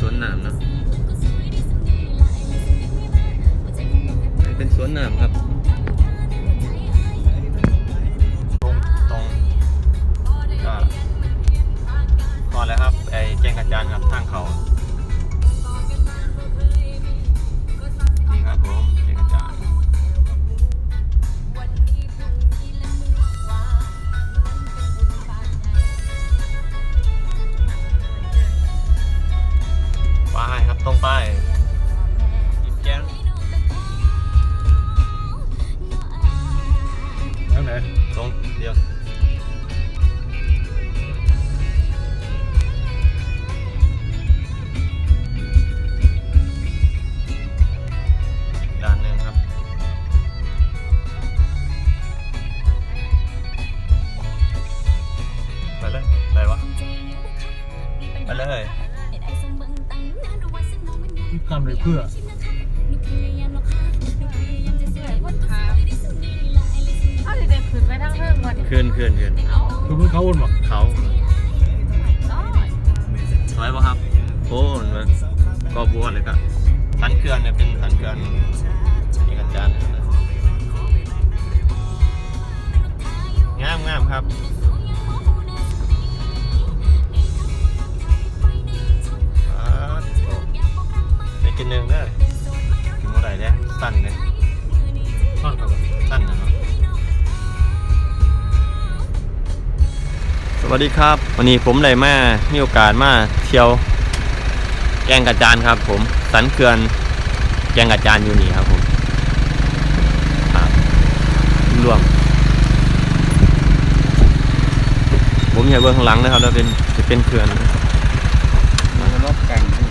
สวนหนามเนะอันเป็นสวนน้ำครับตรงตรงก็พอแล้วครับไอ้แกงกระจานครับทางเขา เลยเพื่อเอาสิเด็กขึ้นไปทางเพิ่มวันคืนคืนคืนเอาคือเพื่อเขาอุ่นบ่เขาน้อยสวยป่ะครับโอ้มันก็บัวเลยก็สันเขื่อนเนี่ยเป็นสันเขื่อนนี่กันจานนะครับงามงามครับ กินหนึ่งได้อกินเมื่อไรเนี่ยสั้นเลยซ่อนเขาบ่สั้นนะครับสวัสดีครับ วันนี้ผมเลยมามีโอกาสมาเที่ยว แกงกระจานครับ ผมสันเขื่อนแกงกระจานอยู่นี่ครับผมครับรวม ผมอยากเบื้องข้างหลังนะครับแล้วเป็นจะเป็นเขื่อนมันรถแก่งนี่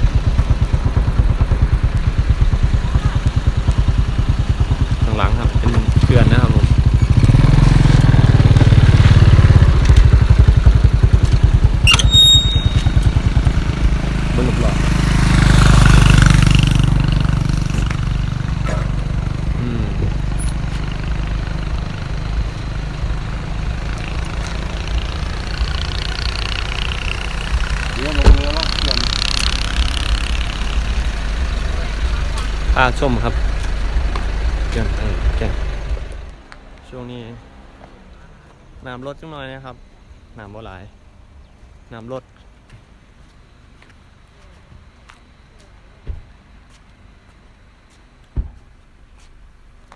ข้างห ลังครับ เป็นเขื่อนนะครับผมเบิ้งรอบๆอืมเดี๋ยวลงเรือแล้วเขื่อนปลาส้มครับเก่งเออเก่งช่วงนี้ น้ำลดจังหน่อยนะครับน้ำบ่หลายน้ำลด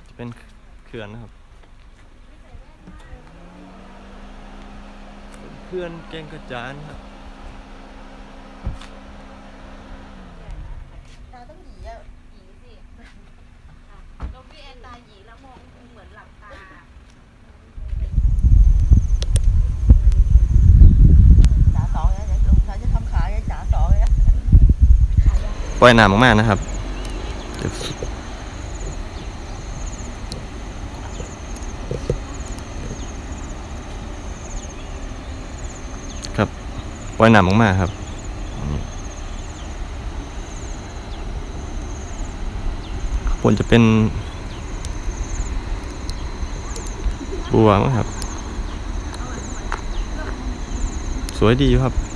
จะเป็นเขื่อนนะครับเขื่อนแกงกระจานครับ ตาต้องหยีอะหยีสิเราพี่แอนตาหยีแล้วมองเหมือนหลับตา จ๋าสองเนี่ยเดี๋ยวลุงชายจะทำขายให้จ๋าสองเนี่ย ปล่อยน้ำมากๆนะครับครับปล่อยน้ำมากๆครับนี่ข้างบนจะเป็นบัวมั้งครับ สวยดีครับ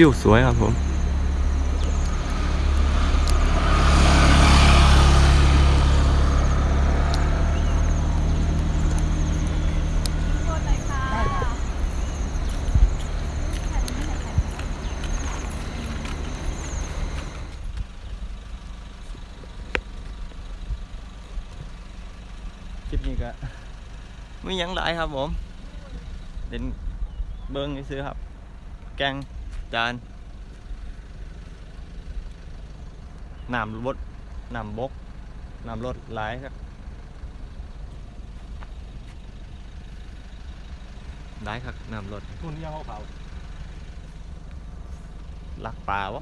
วิวสวยครับผมคลิปนี้ก็ไม่ยังหลายครับผม เด่นเบิ้งซื้อๆครับ แกง จานน้ำรถน้ำบกน้ำรถหลายครับหลายครับน้ำรถทุนยังเขาเผาหลักป่าวะ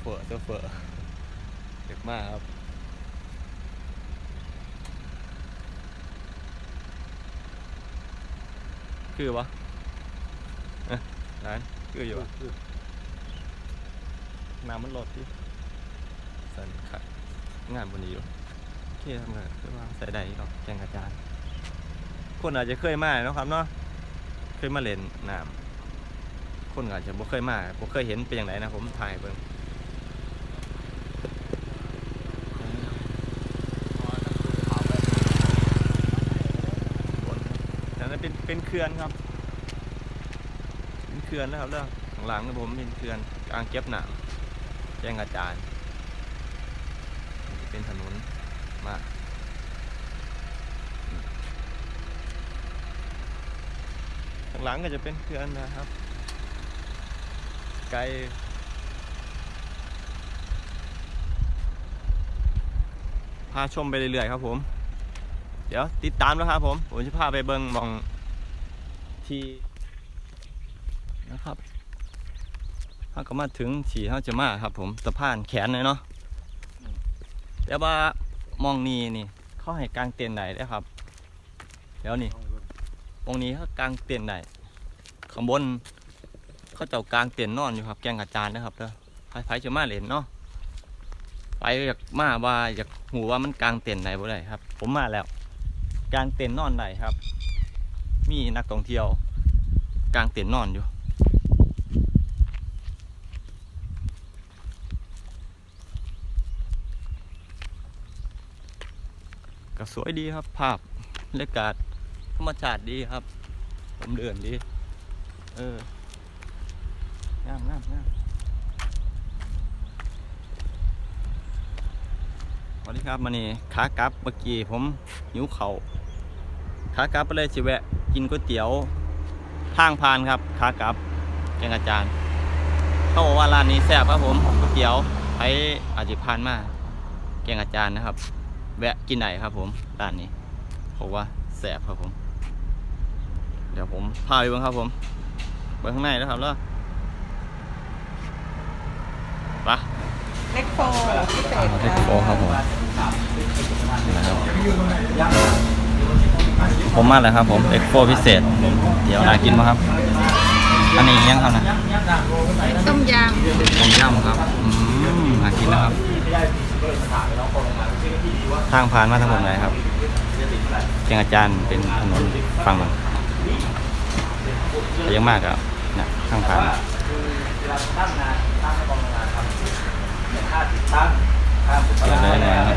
เฟอตัวเฟอเด็กมากครับ คือวะเอ๊ะร้นคืออยู่วะน้ำมันลดที่สันค่ะงานบนนี้อยู่โอเคทำงานคือว่าใส่ได้หรอกแกงกระจานคนอาจจะเคยมาเนาะครับเนาะเคยมาเล่นน้ำคนอาจจะบ่เคยมาบ่เคยเห็นเป็นอย่างไรนะผมถ่ายเบิ่งแต่นั้นเป็นเป็นเขื่อนครับเป็นเขื่อนนะครับเด้อข้างหลังนะผมเป็นเขื่อนกลางเก็บน้ำแจ้งอาจารย์ เป็นถนนมาข้างหลังก็จะเป็นเขื่อนนะครับ ไกลพาชมไปเรื่อยๆครับผม เดี๋ยวติดตามนะครับผม ผมจะพาไปเบิงมอง ที่นะครับถ้าก็มาถึงฉี่เขาจะมาครับ ผมสะพานแขนเลยเนาะแต่ว่ามองนี้นี่ เขาให้กลางเต็นท์ไหนได้ครับเดี๋ยวนี่มองนี้เขากลางเต็นท์ไหนข้างบนเขาเจ้ากางเต็นท์นอนอยู่ครับ แกงอาจารย์นะครับเด้อไผๆจะมาเล่นเนาะไปอยากมาว่าอยากหูว่ามันกลางเต็นท์ไหนบ่ได้ครับ ผมมาแล้ว กลางเต็นท์นอนไหนครับ มีนักท่องเที่ยวกางเต็นท์นอนอยู่ก็สวยดีครับ ภาพบรรยากาศธรรมชาติดีครับ ผมเดินดี เอองามงามงามสวัสดีครับมานี่ขากลับเมื่อกี้ผมหิวเขาวขากลับไปเลยสิแวะ กินก๋วยเตี๋ยวทางผ่านครับขากลับแกงอาจารย์ เขาบอกว่าร้านนี้แซ่บครับผมก๋วยเตี๋ยวไปอาจจะผ่านมาแกงอาจารย์นะครับ แวะกินไหนครับผมร้านนี้บอกว่าแซ่บครับผม เดี๋ยวผมพาไปเบ้างครับผมไปข้างในแล้วครับแล้วปะเล็กโฟพิเศษเล็กโฟครับผมนี่นะครับ ผมมาแล้วครับผมเอ็กโฟพิเศษ เดี๋ยวนากินมาครับ อันนี้ยังครับนะต้มยต้มยำครับอืมน่ากินนะครับ ทางผ่านมาทางผมไหนครับเชียงอาจารย์เป็นถนนฟังมันแต่ยังมากครับนะทางผ่านเปิดเลยนะครับ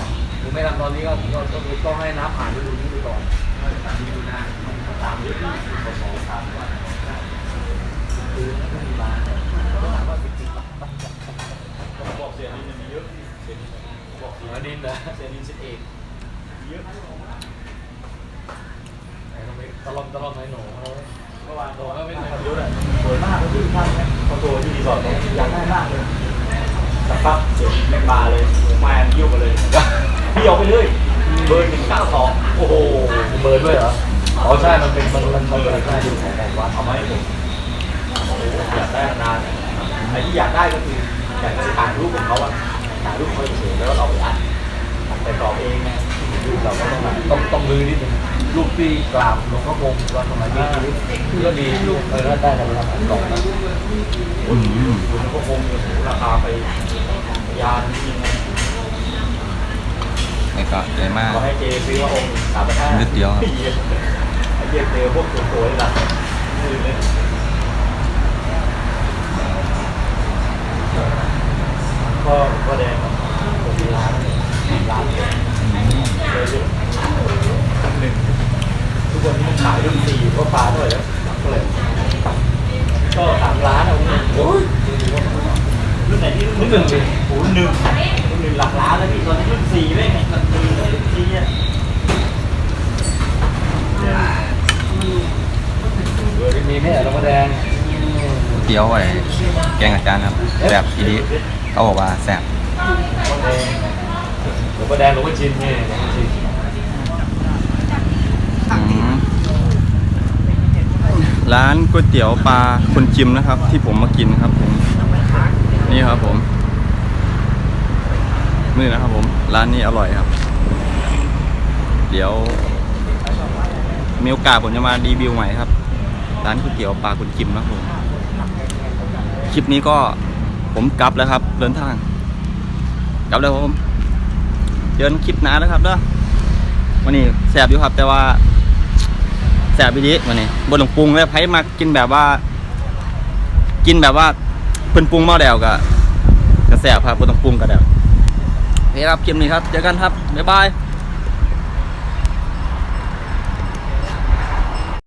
รือไม่ทำตอนนี้ก็ก็ก็ต้องให้น้ำผ่านฤดูนี้ไปก่อนฤดูหน้าสามฤดูสองสามวันคือไม่มีมาต้องถามว่าจริงๆป่ะบอกเสียดินมีเยอะเสียดินบอกเสียดินนะเสียดินสิบเอกเยอะตลอดตลอดไหนหนูเมื่อวานตัวก็ไม่ได้เยอะเลยสวยมากเลยท่านเนี่ยพอตัวที่รีสอร์ทอยากได้มากเลยสักพักเสียงแมงบาเลยมายิ้วมาเลย พี่เอาไปเลย เบอร์หนึ่งเก้าสองโอ้โห เบอร์ด้วยเหรอ อ๋อใช่ มันเป็นมันมันมันเป็นได้ดูของของวัดเอามาให้ผมโอ้โหอยากได้นานไอ้ที่อยากได้ก็คืออยากจะถ่ายรูปของเขาอะถ่ายรูปเขาเฉยๆแล้วก็เอาไปอัดแต่ตอบเองไงรูปเราก็ต้องต้องต้องลือนิดนึงรูปที่กราบหลวงพ่อคงตอนสมัยนี้คือก็ดีเออแล้วได้กันแล้วกล่องนะอืมคุณก็คงราคาไปยานจริงนี่ ก็เลยมากก็ให้เจซื้อมาองค์สามพันห้านิดเดียวครับไอ้เหี้ยไอ้เหี้ยเจอพวกตัวโวยละมือเลยก็ก็แดงครับผมมีร้านร้านเนี่ยเลยใช่ไหมหนึ่งทุกคนที่มันขายรุ่นสี่ก็ปลาเท่าไหร่แล้วเท่าไหร่ก็สามล้านเอาเนี่ยโอ้ยรุ่นไหนที่รุ่นหนึ่งเลยโอ้โหหนึ่ง รุ่นหนึ่งหลักล้านแล้วพี่ตอนนี้รุ่นสี่เลยไงรุ่นสี่รุ่นสี่อะเออมีไหมอะเรามาแดงเตี๋ยวไอ้แกงอาจารย์ครับแซ่บอีดีเขาบอกว่าแซ่บหลวงพ่อแดงหลวงพ่อชินนี่หลวงพ่อชินร้านก๋วยเตี๋ยวปลาคนจิมนะครับ ที่ผมมากินครับผมนี่ครับผม นี่นะครับผม ร้านนี้อร่อยครับ เดี๋ยวมีโอกาสผมจะมารีวิวใหม่ครับ ร้านก๋วยเตี๋ยวปลาคนจิมนะครับผม คลิปนี้ก็ผมกลับแล้วครับเดินทางกลับแล้วผมเจอกันคลิปหน้าแล้วครับเด้อวันนี้แสบอยู่ครับ แต่ว่าแสบไปดีวันนี้บนหลงปรุงแล้วไผมากินแบบว่า กินแบบว่าเพิ่นปรุงมาแล้วก็ก็แสบครับบนต้องปรุงก็แล้ว โอเคครับคลิปนี้ครับ เจอกันครับ บ๊ายบาย